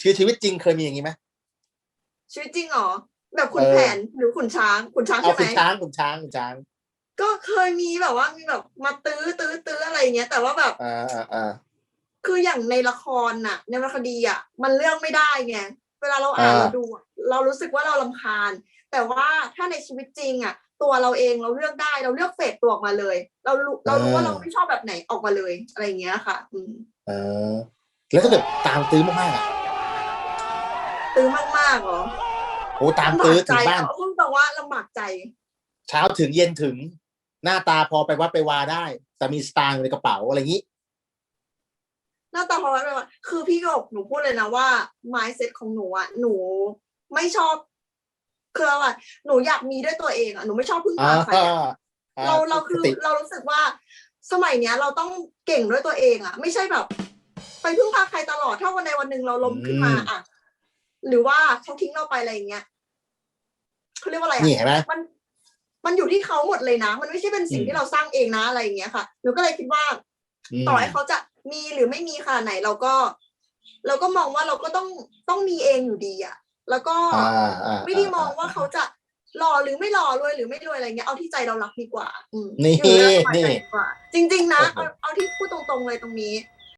ชีวิตชีวิตจริงเคยมีอย่างนี้ไหมชีวิตจริงเหรอแบบขุนเออแผนหรือขุนช้างขุนช้างเอาใช่ไหคุมณช้างคุณช้างคุณช้างก็เคยมีแบบว่ามีแบบมาตื้อตื้อตื้ออะไรอย่างเงี้ย แต่ว่าแบบอ่าอ่าอ่า คืออย่างในละครน่ะ ในวรรณคดีอะ มันเลือกไม่ได้ไงเวลาเราอ่านอ่า เราดูอะเรารู้สึกว่าเราลำคาญ แต่ว่าถ้าในชีวิตจริงอะ ตัวเราเองเราเลือกได้เราเลือกเฟดตัวออกมาเลย เรารู้เรารู้ว่าเราไม่ชอบแบบไหนออกมาเลยอะไรอย่างเงี้ยค่ะ อืม เออ แล้วถ้าเกิดตามตื้อมากๆอะ ตื้อมากๆเหรอโอ้ตามลำบาตื้อกใจถึงบ้านเอาพูดตรงว่าลำบากใจ เช้าถึงเย็นถึง หน้าตาพอไปวัดไปวาได้ แต่มีสตางค์อยู่ในกระเป๋าอะไรอย่างนี้ หน้าตาพอไว้ว่าคือพี่กบหนูพูดเลยนะว่า mindset ของหนูอะหนูไม่ชอบคือเราอะหนูอยากมีด้วยตัวเองอะหนูไม่ชอบพึ่งอ่าพาใครอะอ่เราเราคือปกติเรารู้สึกว่าสมัยเนี้ยเราต้องเก่งด้วยตัวเองอะ ไม่ใช่แบบ ไปพึ่งพาใครตลอดถ้าวันใดวันหนึ่งเราล้มขึ้นมาอะ หรือว่าเขาทิ้งเราไปอะไรอย่างเงี้ยเขาเรียกว่าอะไรอะนี่เห็นไหมมัน มันอยู่ที่เขาหมดเลยนะ มันไม่ใช่เป็นสิ่งอืมที่เราสร้างเองนะอะไรอย่างเงี้ยค่ะหนูก็เลยคิดว่ามต่อให้เขาจะมีหรือไม่มีขนาดไหน เราก็ เราก็มองว่าเราก็ต้องต้องมีเองอยู่ดีอะแล้วก็อ่าอ่าไม่ได้มองว่าเขาจะหล่อหรือไม่หล่อรวยหรือไม่รวยอะไรเงี้ยเอาที่ใจเรารักดีกว่า อืมนี่อยู่เรื่องสบายใจนี่ดีกว่าจริง ๆ นะโอ้โหเอาเอาที่พูดตรงๆเลยตรงนี้